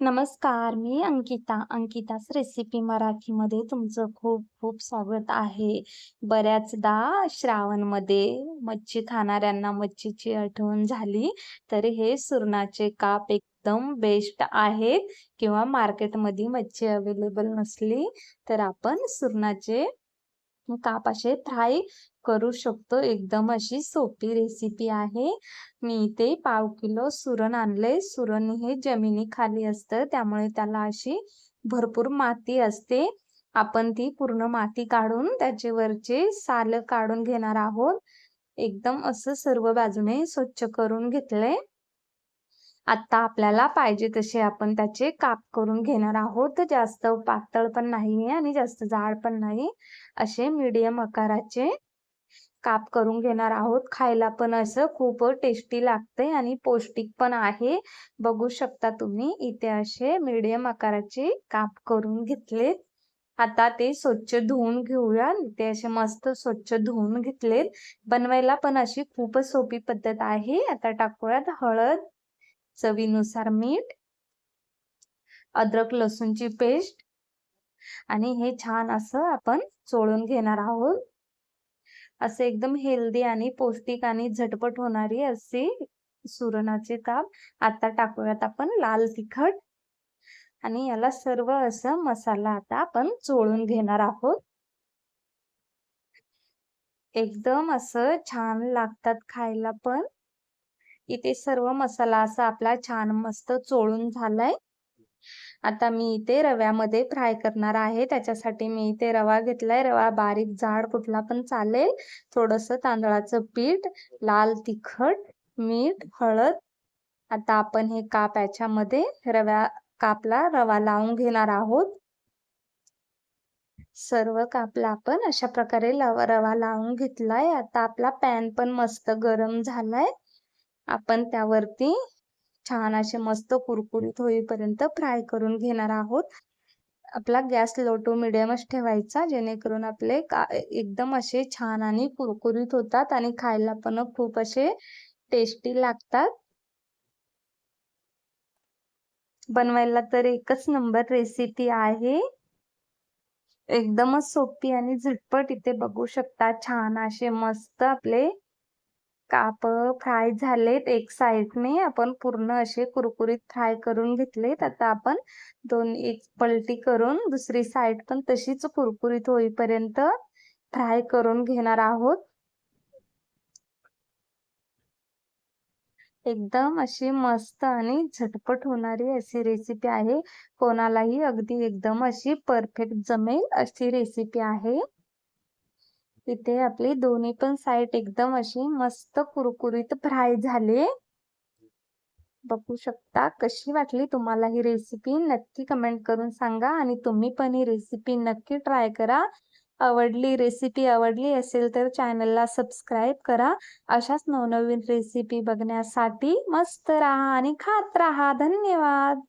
नमस्कार मी अंकिता अंकिताच रेसिपी मराठीमध्ये तुमचं खूप खूप स्वागत आहे. बऱ्याचदा श्रावणमध्ये मच्छी खाणाऱ्यांना मच्छीची आठवण झाली तर हे सुरणाचे काप एकदम बेस्ट आहेत. किंवा मार्केटमध्ये मच्छी अवेलेबल नसली तर आपण सुरणाचे काप असे फ्राय करू शकतो. एकदम अशी सोपी रेसिपी आहे. मी इथे पाव किलो सुरण आणले. सुरण हे जमिनीखाली असतं. त्यामुळे त्याला अशी भरपूर माती असते. आपण ती पूर्ण माती काढून त्याचे वरचे साल काढून घेणार आहोत. एकदम असं सर्व बाजूने स्वच्छ करून घेतलंय. आता आपल्याला पाहिजे तसे आपण त्याचे काप करून घेणार आहोत. जास्त पातळ पण नाही आणि जास्त जाड पण नाही. असे मीडियम आकाराचे काप करून घेणार आहोत. खायला पण असं खूप टेस्टी लागते आणि पौष्टिक पण आहे. बघू शकता तुम्ही इथे असे मीडियम आकाराचे काप करून घेतलेत आता ते स्वच्छ धुवून घेऊया. ते असे मस्त स्वच्छ धुवून घेतलेत. बनवायला पण अशी खूप सोपी पद्धत आहे. आता टाकूयात हळद. चवीनुसार मीठ अद्रक लसूणची पेस्ट आणि हे छान असं आपण चोळून घेणार आहोत. असे एकदम हेल्दी आणि पौष्टिक आणि झटपट होणारी असे सुरणाचे काप आता टाकूयात आपण लाल तिखट. आणि याला सर्व असं मसाला आता आपण चोळून घेणार आहोत. एकदम असं छान लागतात खायला पण. इथे सर्व मसाला असा आपला छान मस्त चोळून झालाय. आता मी इथे रव्यामध्ये फ्राय करणार आहे. त्याच्यासाठी मी इथे रवा घेतलाय. रवा बारीक जाड कुठला पण चालेल. थोडस तांदळाचं पीठ लाल तिखट मीठ हळद. आता आपण हे काप याच्यामध्ये रव्या कापला रवा लावून घेणार आहोत. सर्व कापला आपण अशा प्रकारे रवा लावून घेतलाय. आता आपला पॅन पण मस्त गरम झालाय. आपण त्यावरती छान असे मस्त कुरकुरीत होईपर्यंत फ्राय करून घेणार आहोत. आपला गॅस लो टू मिडियमच ठेवायचा जेणेकरून आपले एकदम असे छान आणि कुरकुरीत होतात आणि खायला पण खूप असे टेस्टी लागतात. बनवायला तर एकच नंबर रेसिपी आहे. एकदमच सोपी आणि झटपट इथे बघू शकता छान असे मस्त आपले काप फ्राय झालेत एक साईडने. आपण पूर्ण असे कुरकुरीत फ्राय करून घेतलेत. आता आपण दोन एक पलटी करून दुसरी साईड पण तशीच कुरकुरीत होईपर्यंत फ्राय करून घेणार आहोत. एकदम अशी मस्त आणि झटपट होणारी अशी रेसिपी आहे. कोणालाही अगदी एकदम अशी परफेक्ट जमेल अशी रेसिपी आहे. तिथे आपली दोन्ही पण साईड एकदम अशी मस्त कुरकुरीत फ्राय झाले. बघू शकता कशी वाटली तुम्हाला ही रेसिपी नक्की कमेंट करून सांगा आणि तुम्ही पण ही रेसिपी नक्की ट्राय करा. आवडली रेसिपी आवडली असेल तर चॅनलला सबस्क्राईब करा. अशाच नवनवीन रेसिपी बघण्यासाठी मस्त राहा आणि खात राहा. धन्यवाद!